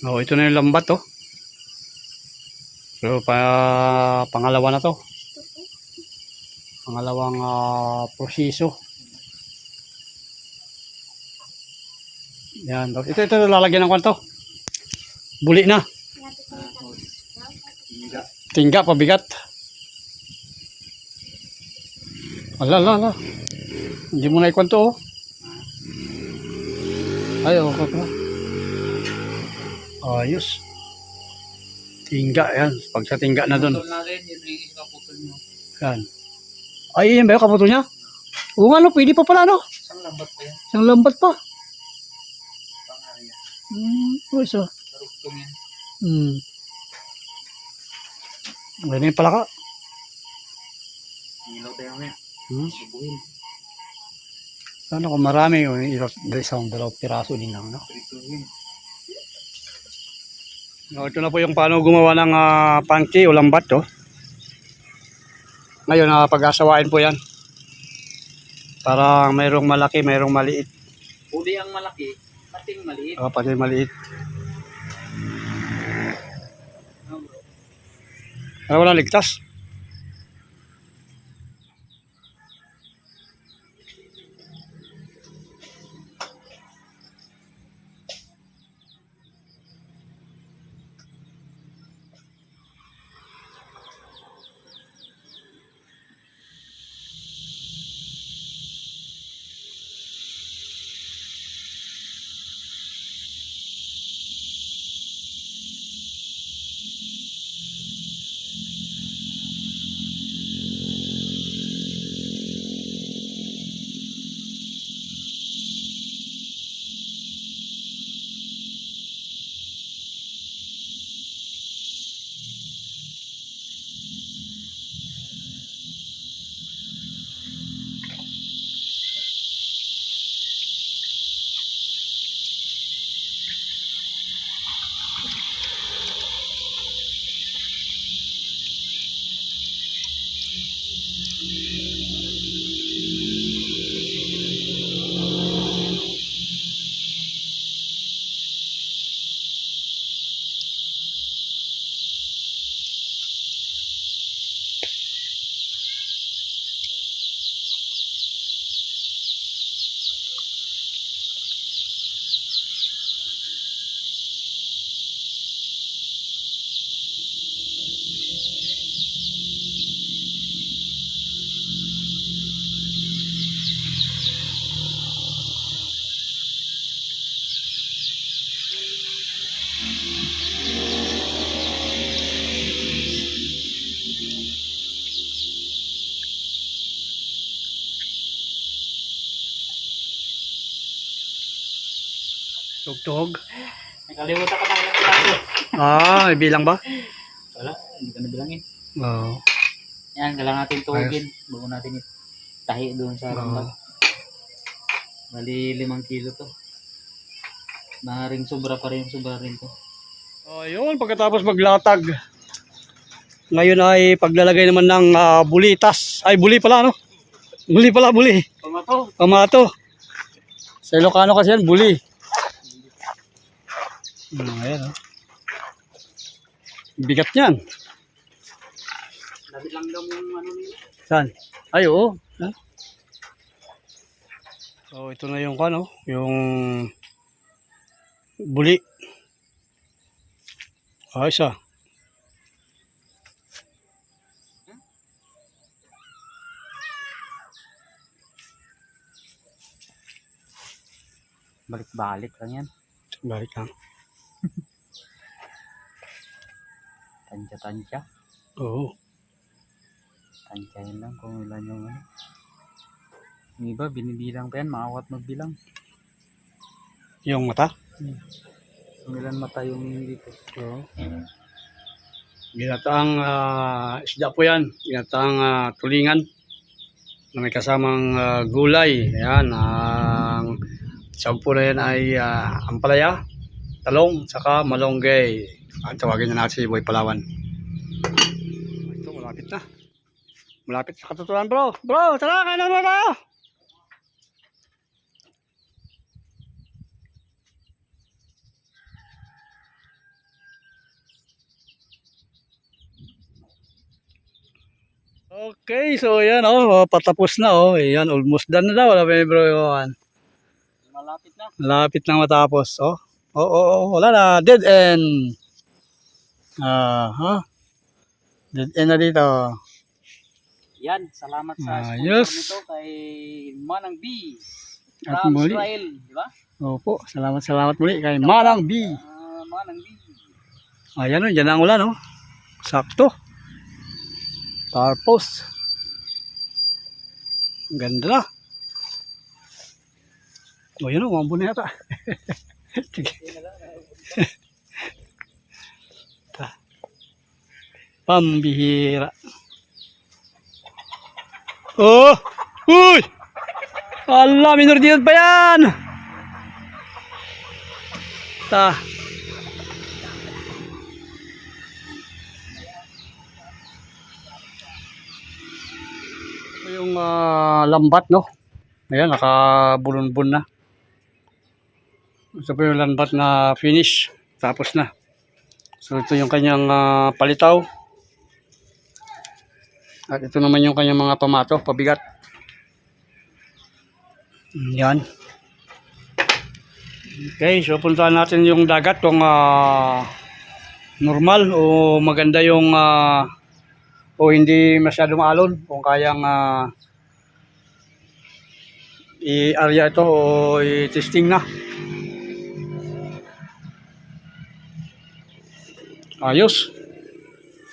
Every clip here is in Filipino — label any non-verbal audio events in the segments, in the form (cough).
Oh, ito na yung lambat oh. Pero pa pangalawa na to. Pangalawang ah, proseso. Yan. Ito, ito lalagyan ng kwanto. Buli na. Tingga, pabigat. Ala, ala, ala. Hindi mo na ikwanto, oh. Ay, okay. Ayos. Tingga, yan. Pag sa tingga na doon. Putol na rin, yun yung nyo. Yan. Ay, yan ba yung kaputo niya? Oo nga, no, pwede pa pala, no? Isang lambat pa yan. Isang lambat pa. Hmm, oh, isa. Yan. Hmm. Ganyan pala ka. Ilaw tayo mamaya. Hmm? Subuhin. Sana kung marami, o, ilo- isang dalawang piraso din lang, no? Prituhin. No, ito na po yung paano gumawa ng uh, panki o lambat, oh. Ngayon, uh, pag-asawain po yan. Para mayroong malaki, mayroong maliit. Uli ang malaki, pating maliit. Uh, pati maliit. Ano wala ligtas? Tugtog. Nakalimutan ka na ilang piraso. Ah, may bilang ba? Wala, hindi ka nabilangin. Oo. Yan, kailangan natin tuhugin bago natin itahi doon sa Oo. lambat. Bali, limang kilo to. Maaaring sobra pa rin, sobra rin to. Oh, yun, pagkatapos maglatag. Ngayon ay paglalagay naman ng ah, bulitas. Ay, buli pala, no? Buli pala, buli. Pamato! Pamato. Sa Ilocano kasi yan, buli. Hmm, ayan, oh. Bigat niyan. Labi lang daw yung ano nila. Saan? Ay, oo. Ha? So, ito na yung ano, yung buli. Ayos ah. Balik-balik lang yan. Balik lang. Tansya-tansya. Oo. Tansyahin lang kung ilan yung ano. Yung iba, binibilang pa yan, maawat magbilang. Yung mata. Kung ilan mata yung dito. Oo. Ginataang ah, isda po yan. Ginataang ah, tulingan na may kasamang ah, gulay. Ayan. Ang sampu na yan ay ah, ampalaya, talong saka malonggay at tawagin na natin si Boy Palawan ito malapit na malapit sa katuturan bro bro tara kain na naman tayo Okay, so ayan oh, oh, patapos na oh. Ayan, almost done na daw. Wala pa bro. Malapit na. Malapit na matapos oh. Oo, oh, oh, wala na. Dead end. Ah, ha? Dead end na dito. Yan, salamat sa sponsor Ayos. nito kay Manang B. At From muli. Israel, di ba? Opo, salamat salamat muli kay Manang B. Ah, Manang B. Ayan o, dyan ang ulan o. Sakto. Tarpos. Ganda na. O yun o, mambo na yata. (laughs) Pambihira. Oh! Uy! Allah, minor dito pa yan! Ta. Ito yung ah, lambat, no? Ayan, nakabulon-bun na. Ito po yung lambat na finish. Tapos na. So, ito yung kanyang ah, palitaw. At ito naman yung kanyang mga pamato, pabigat. Yan. Okay, so puntahan natin yung dagat kung ah, normal o maganda yung ah, o hindi masyadong alon kung kayang ah, i-area ito o i-testing na. Ayos.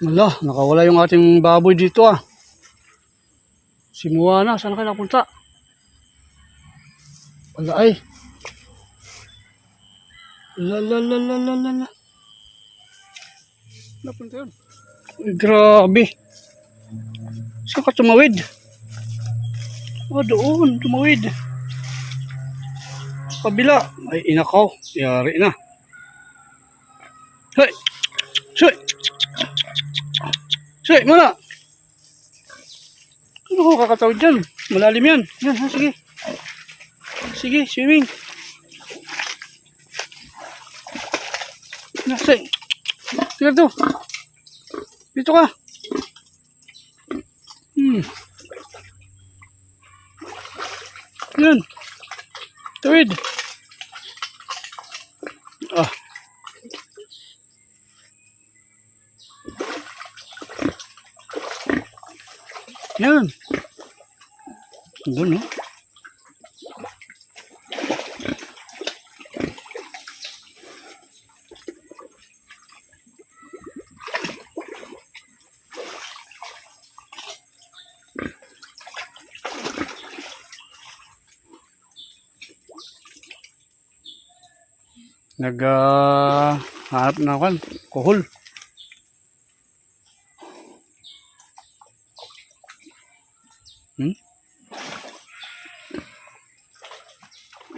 Wala, nakawala yung ating baboy dito ah. Simuha na, saan kayo napunta? Wala ay. La la la la la la la. Napunta yun. Grabe. Saan ka tumawid? Oh, doon, tumawid. Kabila. Ay, inakaw. Yari na. Hoy! Soy! Soy, muna! Ano ko kakatawid dyan? Malalim yan. Yan, ha, sige. Sige, swimming. Na, Soy. Sige to. Dito ka. Hmm. Yan. Tawid. Ah. Yan. Doon, no? Nag ah, hanap na ako, kuhol. Hmm?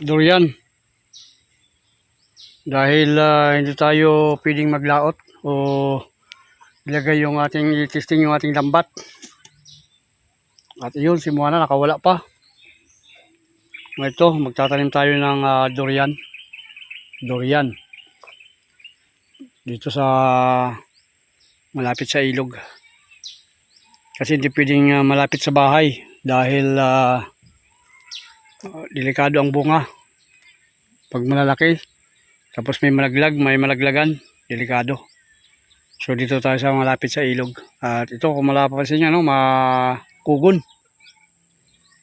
Durian. Dahil ah, hindi tayo pwedeng maglaot o ilagay yung ating testing yung ating lambat. At yun, si Moana nakawala pa. Ito, magtatanim tayo ng ah, durian. Durian. Dito sa malapit sa ilog. Kasi hindi pwedeng ah, malapit sa bahay dahil ah, ah, delikado ang bunga. Pag malalaki, tapos may malaglag, may malaglagan, delikado. So dito tayo sa malapit sa ilog. At ito kung malapapansin nyo, no, makugon.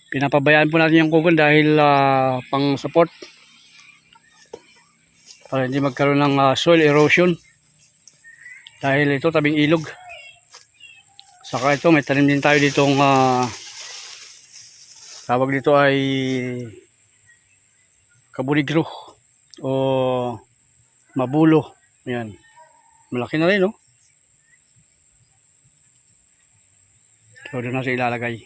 Pinapabayaan po natin yung kugon dahil ah, pang support para hindi magkaroon ng ah, soil erosion. Dahil ito tabing ilog. Saka ito may tanim din tayo ditong ah, tawag dito ay kabuligro o mabulo. Ayan. Malaki na rin, no? So, doon na siya ilalagay.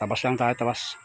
Tabas lang tayo, tabas.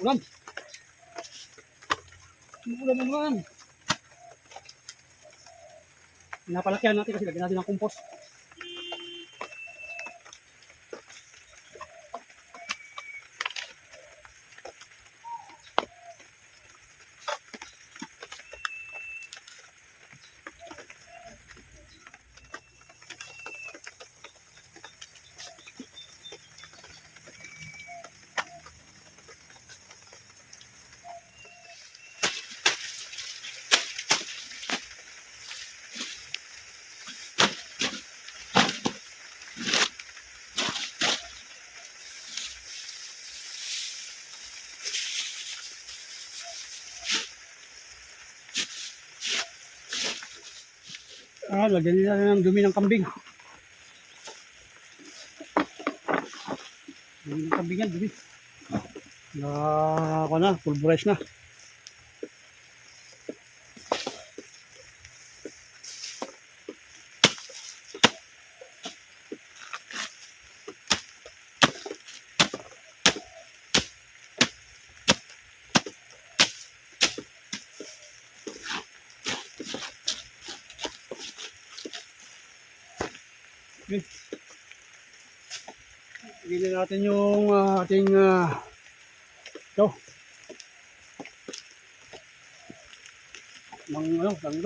Ulan. Ulan naman. Pinapalakyan natin kasi lagyan natin ng compost. Ah, lagyan nila ng dumi ng kambing. Dumi ng kambing yan, dumi. Na, ako na, pulverize na. Okay. Bigyan natin yung ah, ating uh, ito. Ng ano, ng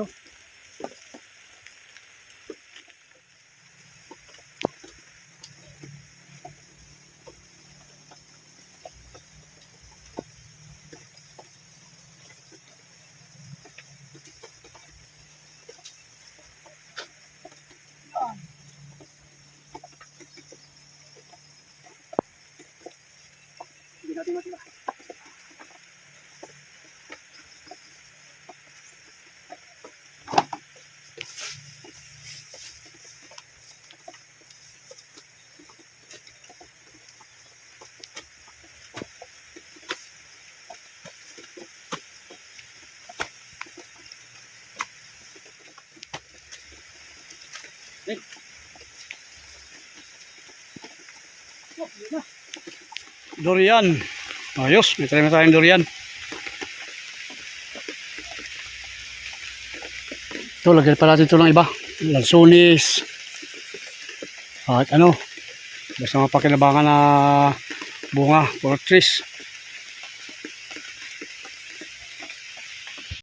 Eh. Oh, yun na. Durian. Ayos, may tayo na tayong durian. Ito, lagyan pa natin ito ng iba. Lansunis. At ano, basta mapakinabangan na bunga, puro trees.